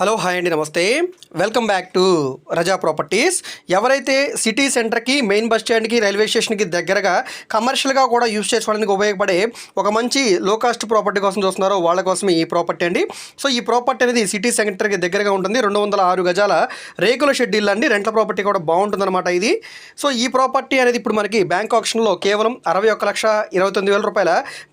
Hello hi అండి నమస్తే. Welcome back to Raza properties ఎవరైతే సిటీ సెంటర్కి మెయిన్ బస్ స్టాండ్కి రైల్వే స్టేషన్కి దగ్గరగా కమర్షియల్గా కూడా యూజ్ చేసుకోవడానికి ఉపయోగపడే ఒక మంచి లో కాస్ట్ ప్రాపర్టీ కోసం చూస్తున్నారో వాళ్ళ కోసం ఈ ప్రాపర్టీ అండి. సో ఈ ప్రాపర్టీ అనేది సిటీ సెంటర్కి దగ్గరగా ఉంటుంది. రెండు వందల ఆరు గజాల రేకుల షెడ్యూల్ అండి. రెంట్ల ప్రాపర్టీ కూడా బాగుంటుందన్నమాట ఇది. సో ఈ ప్రాపర్టీ అనేది ఇప్పుడు మనకి బ్యాంక్ ఆప్షన్లో కేవలం అరవై ఒక్క లక్ష ఇరవై తొమ్మిది వేల రూపాయల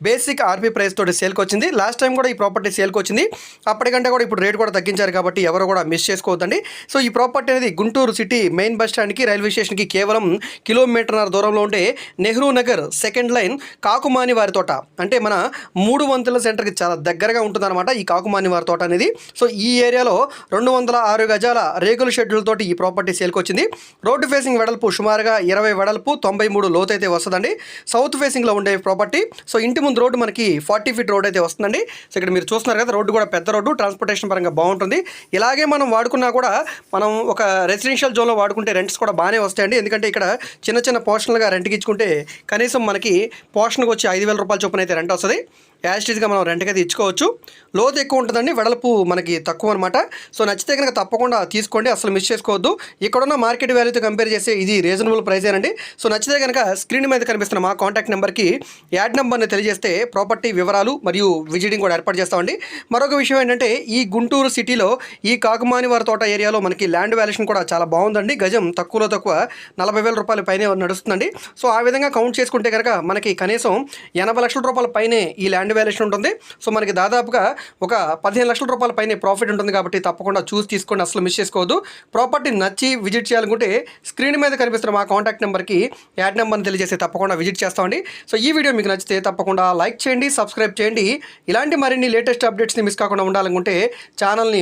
బేసిక్ ఆర్పీ ప్రైస్ తోటి సేల్కి వచ్చింది. లాస్ట్ టైం కూడా ఈ ప్రాపర్టీ సేల్కి వచ్చింది. అప్పటికంటే కూడా ఇప్పుడు రేట్ కూడా తగ్గించారు కాబట్టి ఎవరు కూడా మిస్ చేసుకోవద్దండి. సో ఈ ప్రాపర్టీ అనేది గుంటూరు సిటీ మెయిన్ బస్ స్టాండ్కి రైల్వే స్టేషన్కి కేవలం కిలోమీటర్న్నర దూరంలో ఉండే నెహ్రూ నగర్ సెకండ్ లైన్ కాకుమాని వారి తోట. అంటే మన మూడు వంతుల సెంటర్కి చాలా దగ్గరగా ఉంటుందన్నమాట ఈ కాకుమాని వారి తోట అనేది. సో ఈ ఏరియాలో రెండు వందల ఆరు గజాల రేకుల షెడ్యూల్ ఈ ప్రాపర్టీ సేల్కి వచ్చింది. రోడ్డు ఫేసింగ్ వెడల్పు సుమారుగా ఇరవై వెడల్పు తొంభై మూడు లోతు అయితే వస్తుందండి సౌత్ ఫేసింగ్లో ఉండే ప్రాపర్టీ సో ఇంటి ముందు రోడ్డు మనకి ఫార్టీ ఫీట్ రోడ్ అయితే వస్తుందండి. సో ఇక్కడ మీరు చూస్తున్నారు కదా రోడ్డు కూడా పెద్ద రోడ్డు ట్రాన్స్పోర్టేషన్ పరంగా బాగుంటుంది. ఇలాగే మనం వాడుకున్నా కూడా మనం ఒక రెసిడెన్షియల్ జోన్లో వాడుకుంటే రెంట్స్ కూడా బాగానే వస్తాయండి. ఎందుకంటే ఇక్కడ చిన్న చిన్న పోర్షన్లుగా రెంట్కి ఇచ్చుకుంటే కనీసం మనకి పోర్షన్కి వచ్చి ఐదు వేల రూపాయల చొప్పున అయితే రెంట్ వస్తుంది. యాస్టీజ్గా మనం రెంట్కి అయితే ఇచ్చుకోవచ్చు. లోతు ఎక్కువ ఉంటుందండి. వెడల్పు మనకి తక్కువ అనమాట సో నచ్చితే కనుక తప్పకుండా తీసుకోండి. అసలు మిస్ చేసుకోవద్దు. ఇక్కడున్న మార్కెట్ వాల్యూతో కంపేర్ చేస్తే ఇది రీజనబుల్ ప్రైజేనండి సో నచ్చితే కనుక స్క్రీన్ మీద కనిపిస్తున్న మా కాంటాక్ట్ నెంబర్కి యాడ్ నెంబర్ని తెలియజేస్తే ప్రాపర్టీ వివరాలు మరియు విజిటింగ్ కూడా ఏర్పాటు చేస్తామండి. మరొక విషయం ఏంటంటే ఈ గుంటూరు సిటీలో ఈ కాకుమాని వారి తోట ఏరియాలో మనకి ల్యాండ్ వాల్యుయేషన్ కూడా చాలా బాగుందండి. గజం తక్కువలో తక్కువ నలభై వేల రూపాయల పైనే నడుస్తుందండి. సో ఆ విధంగా కౌంట్ చేసుకుంటే కనుక మనకి కనీసం ఎనభై లక్షల రూపాయల పైనే ఈ ల్యాండ్ వాల్యుయేషన్ ఉంటుంది. సో మనకి దాదాపుగా ఒక పదిహేను లక్షల రూపాయల పైనే ప్రాఫిట్ ఉంటుంది కాబట్టి తప్పకుండా చూసి తీసుకోండి అసలు మిస్ చేసుకోవద్దు. ప్రాపర్టీ నచ్చి విజిట్ చేయాలనుకుంటే స్క్రీన్ మీద కనిపిస్తున్న మా కాంటాక్ట్ నెంబర్కి యాడ్ నెంబర్ని తెలియజేస్తే తప్పకుండా విజిట్ చేస్తామండి. సో ఈ వీడియో మీకు నచ్చితే తప్పకుండా లైక్ చేయండి సబ్స్క్రైబ్ చేయండి. ఇలాంటి మరిన్ని లేటెస్ట్ అప్డేట్స్ని మిస్ కాకుండా ఉండాలనుకుంటే ఛానల్ని